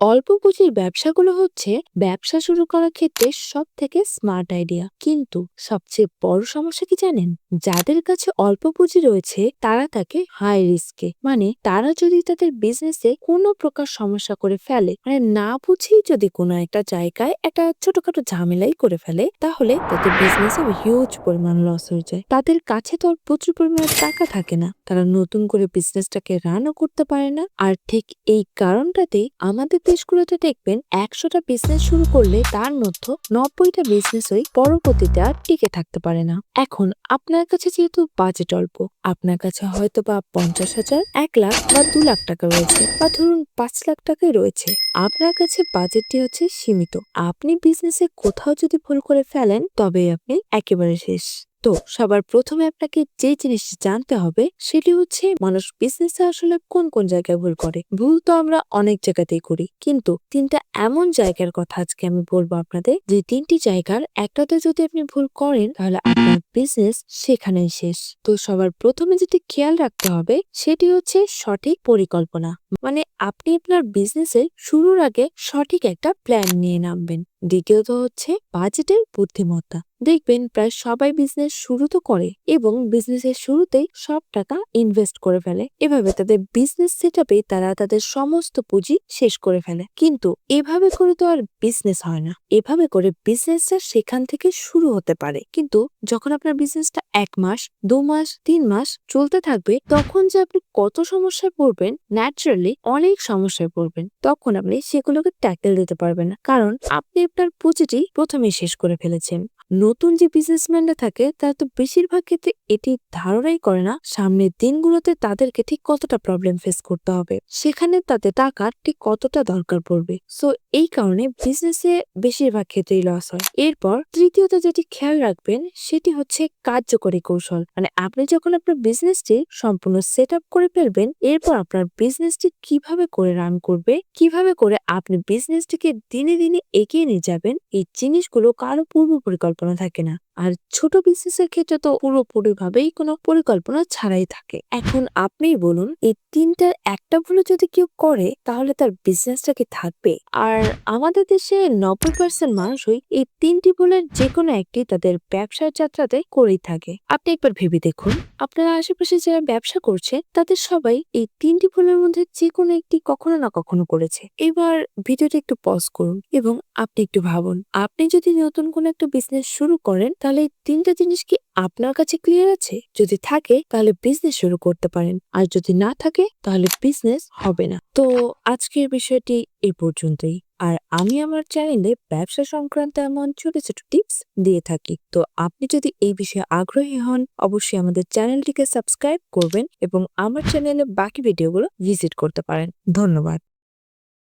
অল্প পুঁজির ব্যবসাগুলো হচ্ছে ব্যবসা শুরু করার ক্ষেত্রে সব থেকে স্মার্ট আইডিয়া কিন্তু সবচেয়ে বড় সমস্যা কি জানেন? যাদের কাছে অল্প পুঁজি রয়েছে, তারা থাকে হাই রিস্কে মানে তারা যদি তাদের বিজনেসে কোনো প্রকার সমস্যা করে ফেলে মানে না বুঝেই যদি কোনো একটা জায়গায় একটা ছোটখাটো ঝামেলাই করে ফেলে, তাহলে তাদের বিজনেসে হিউজ পরিমাণ লস হয়ে যায়। তাদের কাছে তো প্রচুর পরিমাণে টাকা থাকে না। তারা নতুন করে বিজনেসটাকে রানও করতে পারে না। আর ঠিক এই কারণটাতেই আমাদের দেশগুলোতে দেখবেন একশোটা বিজনেস শুরু করলে তার মধ্যে নব্বইটা বিজনেসই পরবর্তীতে আর টিকে থাকতে পারে না। এখন আপনার কাছে যেহেতু বাজেট অল্প, আপনার কাছে হয়তো বা পঞ্চাশ হাজার, এক লাখ বা দু লাখ টাকা রয়েছে বা ধরুন পাঁচ লাখ টাকাই রয়েছে, আপনার কাছে বাজেটটি হচ্ছে সীমিত। আপনি বিজনেসে কোথাও যদি ভুল করে ফেলেন তবে আপনি একেবারে শেষ। তো সবার প্রথমে আপনাকে যে জিনিসটি জানতে হবে সেটি হচ্ছে মানুষ বিজনেসে আসলে কোন কোন জায়গায় ভুল করে। ভুল তো আমরা অনেক জায়গাতেই করি। কিন্তু তিনটা এমন জায়গার কথা আজকে আমি বলব আপনাদের যে তিনটি জায়গার একটাতে যদি আপনি ভুল করেন তাহলে আপনার বিজনেস সেখানেই শেষ। তো সবার প্রথমে যেটি খেয়াল রাখতে হবে সেটি হচ্ছে সঠিক পরিকল্পনা। মানে আপনি আপনার বিজনেসের শুরুর আগে সঠিক একটা প্ল্যান নিয়ে নামবেন। দ্বিতীয়ত হচ্ছে বাজেটের বুদ্ধিমত্তা। দেখবেন প্রায় সবাই বিজনেস শুরু তো করে এবং বিজনেসের শুরুতেই সব টাকা ইনভেস্ট করে ফেলে। এভাবে তাদের বিজনেস সেট তারা তাদের সমস্ত পুঁজি শেষ করে ফেলে। কিন্তু এভাবে করে তো আর বিজনেস হয় না। এভাবে করে বিজনেসটা সেখান থেকে শুরু হতে পারে। কিন্তু যখন আপনার বিজনেসটা এক মাস, দু মাস, তিন মাস চলতে থাকবে, তখন যে আপনি কত সমস্যায় পড়বেন ন্যাচারালি অনেক সমস্যায় পড়বেন। তখন আপনি সেগুলোকে ট্যাকেল দিতে পারবেন না। কারণ আপনি আপনার পুঁজিটি প্রথমেই শেষ করে ফেলেছেন নতুন যে বিজনেসম্যানরা থাকে, তারা তো বেশিরভাগ ক্ষেত্রে এটি ধারণাই করে না, সামনের দিনগুলোতে তাদেরকে ঠিক কতটা প্রবলেম ফেস করতে হবে। সেখানে তাদের টাকার ঠিক কতটা দরকার পড়বে। সো এই কারণে বিজনেসে বেশিরভাগ ক্ষেত্রেই লস হয়। এরপর তৃতীয়ত যেটি খেয়াল রাখবেন, সেটি হচ্ছে কার্যকরী কৌশল। মানে আপনি যখন আপনার বিজনেসটি সম্পূর্ণ সেট আপ করে ফেলবেন, এরপর আপনার বিজনেসটি কীভাবে করে রান করবে, কীভাবে করে আপনি বিজনেসটিকে দিনে দিনে এগিয়ে নিয়ে যাবেন এই জিনিসগুলো কারও পূর্ব পরিকল্পনা থাকে না। আর ছোট বিজনেসের ক্ষেত্রে তো পুরোপুরি ভাবেই কোনো পরিকল্পনা ছাড়াই থাকে। এখন আপনিই বলুন, এই তিনটার একটা ভুলও যদি কেউ করে, তাহলে তার বিজনেসটা কি থাকবে? আর আমাদের দেশে নব্বই পার্সেন্ট মানুষই এই তিনটি ভুলের যে কোনো একটি তাদের ব্যবসার যাত্রাতে করেই থাকে। আপনি একবার ভেবে দেখুন, আপনারা আশেপাশে যারা ব্যবসা করছে, তাদের সবাই এই তিনটি ভুলের মধ্যে যে কোনো একটি কখনো না কখনো করেছে। এবার ভিডিওটা একটু পজ করুন এবং আপনি একটু ভাবুন, আপনি যদি নতুন কোনো একটা বিজনেস শুরু করেন তাহলে তিনটা জিনিস কি আপনার কাছে ক্লিয়ার আছে? যদি থাকে, তাহলে বিজনেস শুরু করতে পারেন। আর যদি না থাকে, তাহলে বিজনেস হবে না। তো আজকের বিষয়টি এই পর্যন্তই। আর আমি আমার চ্যানেলে ব্যবসা সংক্রান্ত এমন ছোট ছোট টিপস দিয়ে থাকি। তো আপনি যদি এই বিষয়ে আগ্রহী হন, অবশ্যই আমাদের চ্যানেলটিকে সাবস্ক্রাইব করবেন এবং আমার চ্যানেলে বাকি ভিডিওগুলো ভিজিট করতে পারেন। ধন্যবাদ।